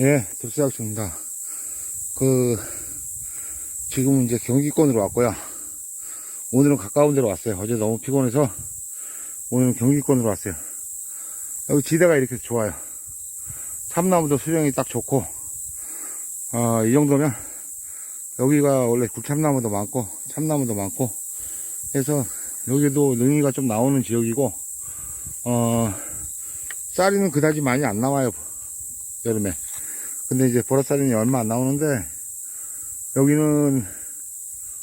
예, 득수학초입니다. 그, 지금 이제 경기권으로 왔고요. 오늘은 가까운 데로 왔어요. 어제 너무 피곤해서 오늘은 경기권으로 왔어요. 여기 지대가 이렇게 좋아요. 참나무도 수령이 딱 좋고, 어, 이 정도면 여기가 원래 굴참나무도 많고, 참나무도 많고, 해서 여기도 능이가 좀 나오는 지역이고, 어, 쌀이는 그다지 많이 안 나와요. 여름에. 근데 이제 보라쌀이 얼마 안 나오는데, 여기는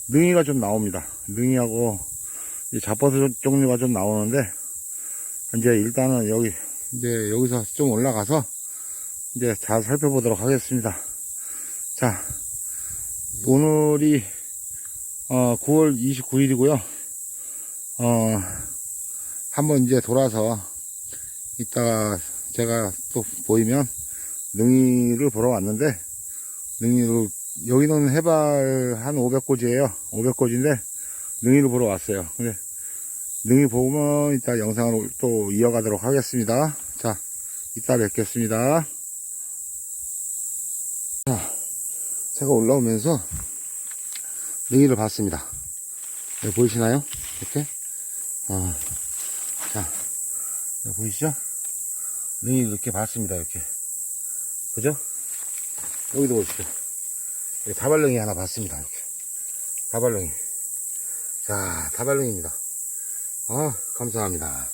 능이가 좀 나옵니다. 능이하고 이 잡버섯 종류가 좀 나오는데, 이제 일단은 여기, 이제 여기서 좀 올라가서 이제 잘 살펴보도록 하겠습니다. 자, 오늘이, 어, 9월 29일이고요. 어, 한번 이제 돌아서 이따가 제가 또 보이면 능이를 보러 왔는데, 능이를, 여기는 해발 한 500고지예요 500고지인데, 능이를 보러 왔어요. 근데, 능이 보면 이따 영상을 또 이어가도록 하겠습니다. 자, 이따 뵙겠습니다. 자, 제가 올라오면서 능이를 봤습니다. 네, 보이시나요? 이렇게? 어, 자, 여기 보이시죠? 능이 이렇게 봤습니다, 이렇게. 그죠? 여기도 보시죠. 여기 다발능이 하나 봤습니다, 이렇게. 다발능이. 자, 다발능입니다. 아, 감사합니다.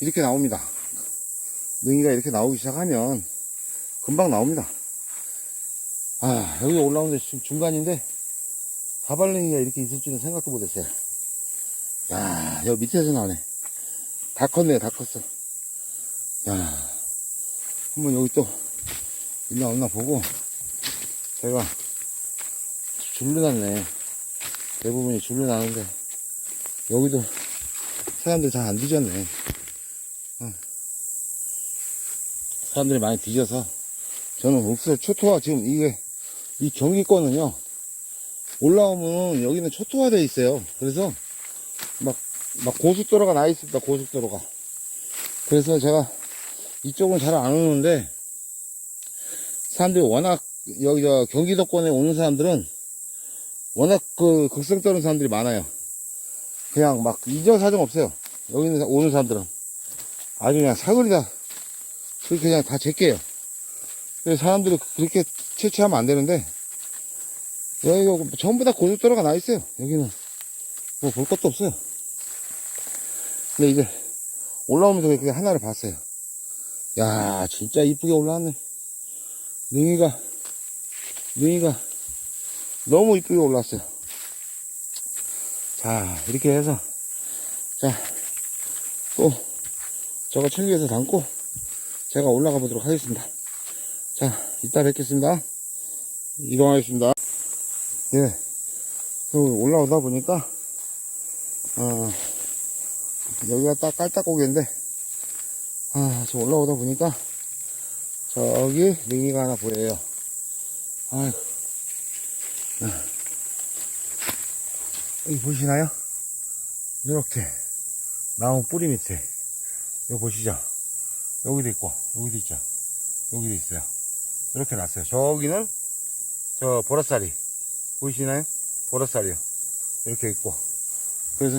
이렇게 나옵니다. 능이가 이렇게 나오기 시작하면 금방 나옵니다. 아, 여기 올라오는데 지금 중간인데 다발능이가 이렇게 있을 줄은 생각도 못했어요. 야, 여기 밑에서 나오네. 다 컸네, 다 컸어. 야, 한번 여기 또 있나 없나 보고 제가 줄로 났네. 대부분이 줄로 나는데 여기도 사람들이 잘안 뒤졌네. 어. 사람들이 많이 뒤져서 저는 없어요. 초토화 지금 이게 이 경기권은요 올라오면 여기는 초토화 돼 있어요. 그래서 막, 막 고속도로가 나 있습니다. 고속도로가. 그래서 제가 이쪽은 잘 안 오는데 사람들이 워낙 여기 저 경기도권에 오는 사람들은 워낙 그 극성 떠는 사람들이 많아요. 그냥 막 이정사정 없어요. 여기는 오는 사람들은 아주 그냥 사거리다 그렇게 그냥 다 제껴요. 사람들이 그렇게 채취하면 안 되는데 여기 전부 다 고속도로가 나 있어요. 여기는 뭐 볼 것도 없어요. 근데 이제 올라오면서 그게 하나를 봤어요. 야 진짜 이쁘게 올라왔네. 능이가 능이가 너무 이쁘게 올라왔어요. 자, 이렇게 해서, 자, 또, 저거 챙겨서 담고, 제가 올라가 보도록 하겠습니다. 자, 이따 뵙겠습니다. 이동하겠습니다. 예, 그 올라오다 보니까, 어, 여기가 딱 깔딱고개인데, 아, 저 올라오다 보니까, 저기 능이가 하나 보여요. 아이고. 여기 보시나요? 이렇게 나무 뿌리 밑에 여기 보시죠? 여기도 있고 여기도 있죠? 여기도 있어요. 이렇게 났어요. 저기는 저 보라쌀이 보이시나요? 보라쌀이요. 이렇게 있고 그래서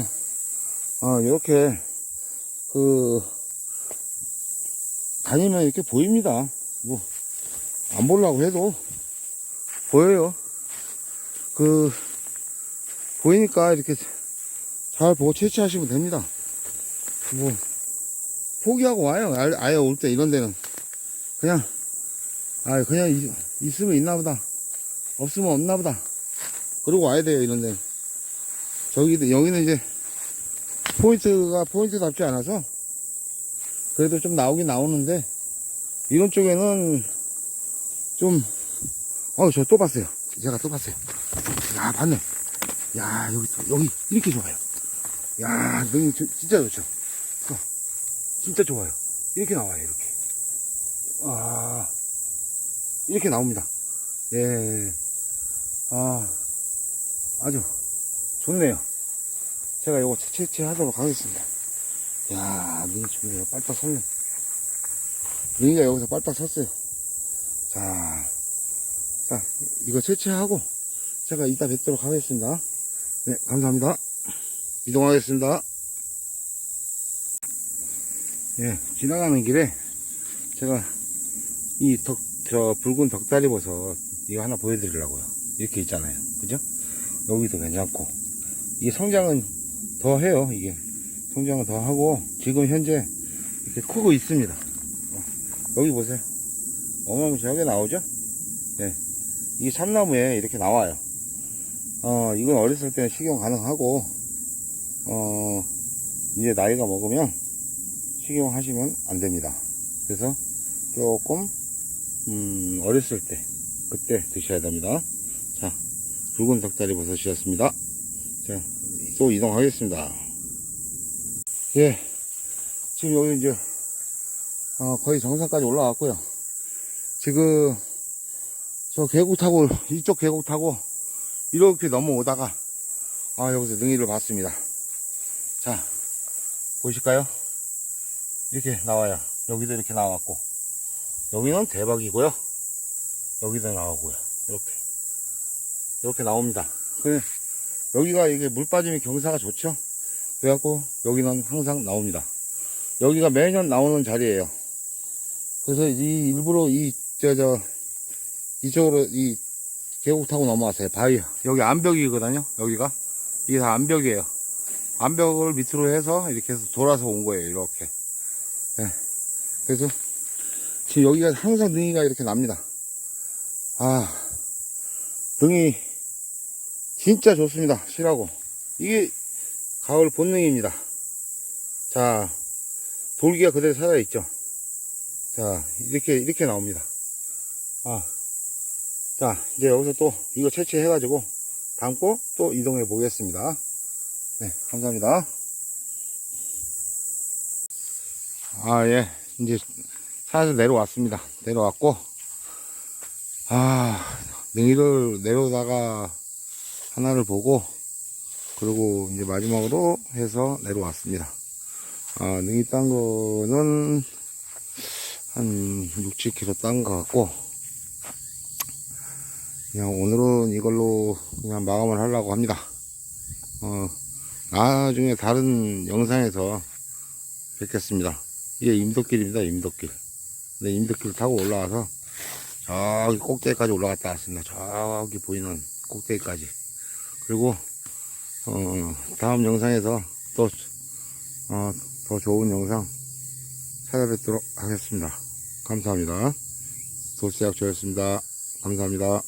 어 이렇게 그 다니면 이렇게 보입니다. 뭐 안 보려고 해도 보여요. 그 보이니까 이렇게 잘 보고 채취하시면 됩니다. 뭐, 포기하고 와요. 아- 아예 올 때 이런 데는. 그냥, 아 그냥 있, 있으면 있나 보다. 없으면 없나 보다. 그러고 와야 돼요, 이런 데. 저기, 여기는 이제, 포인트가 포인트답지 않아서, 그래도 좀 나오긴 나오는데, 이런 쪽에는 좀, 어, 저 또 봤어요. 제가 또 봤어요. 야, 봤네. 야, 여기, 또- 여기, 이렇게 좋아요. 야, 저- 진짜 좋죠. 어, 진짜 좋아요. 이렇게 나와요, 이렇게. 아, 이렇게 나옵니다. 예. 아, 아주 좋네요. 제가 이거 채취하도록 하겠습니다. 야, 능이 좋네요. 빨딱 섰네. 능이가 여기서 빨딱 섰어요. 자, 자, 이거 채취하고 제가 이따 뵙도록 하겠습니다. 네, 감사합니다. 이동하겠습니다. 예, 지나가는 길에 제가 이 덕, 저 붉은 덕다리 버섯 이거 하나 보여드리려고요. 이렇게 있잖아요. 그죠? 여기도 괜찮고. 이게 성장은 더 해요, 이게. 성장은 더 하고, 지금 현재 이렇게 크고 있습니다. 어, 여기 보세요. 어마무시하게 나오죠? 네. 이게 참나무에 이렇게 나와요. 어, 이건 어렸을 때는 식용 가능하고, 어, 이제 나이가 먹으면 식용하시면 안 됩니다. 그래서 조금, 음, 어렸을 때, 그때 드셔야 됩니다. 자, 붉은 덕다리 버섯이었습니다. 자, 또 이동하겠습니다. 예, 지금 여기 이제, 어, 거의 정상까지 올라왔고요. 지금, 저 계곡 타고, 이쪽 계곡 타고, 이렇게 넘어오다가, 아, 여기서 능이를 봤습니다. 자, 보실까요? 이렇게 나와요. 여기도 이렇게 나왔고, 여기는 대박이고요. 여기도 나오고요. 이렇게. 이렇게 나옵니다. 그래, 여기가 이게 물 빠짐이 경사가 좋죠? 그래갖고, 여기는 항상 나옵니다. 여기가 매년 나오는 자리예요. 그래서 이 일부러 이, 저, 저, 이쪽으로 이 계곡 타고 넘어왔어요. 바위. 여기 암벽이거든요. 여기가. 이게 다 암벽이에요. 암벽을 밑으로 해서 이렇게 해서 돌아서 온 거예요. 이렇게. 예. 그래서 지금 여기가 항상 능이가 이렇게 납니다. 아, 능이 진짜 좋습니다. 실하고. 이게 가을 본능입니다. 자, 돌기가 그대로 살아있죠. 자, 이렇게, 이렇게 나옵니다. 아, 자, 이제 여기서 또 이거 채취해가지고 담고 또 이동해 보겠습니다. 네, 감사합니다. 아, 예. 이제 산에서 내려왔습니다. 내려왔고, 아, 능이를 내려오다가 하나를 보고, 그리고 이제 마지막으로 해서 내려왔습니다. 아, 능이 딴 거는 한 6, 7kg 딴거 같고, 그냥 오늘은 이걸로 그냥 마감을 하려고 합니다. 어, 나중에 다른 영상에서 뵙겠습니다. 이게 임도길입니다, 임도길. 네, 임도길 타고 올라와서 저기 꼭대기까지 올라갔다 왔습니다. 저기 보이는 꼭대기까지. 그리고, 어, 다음 영상에서 또, 어, 더 좋은 영상 찾아뵙도록 하겠습니다. 감사합니다. 도시약 조였습니다. 감사합니다.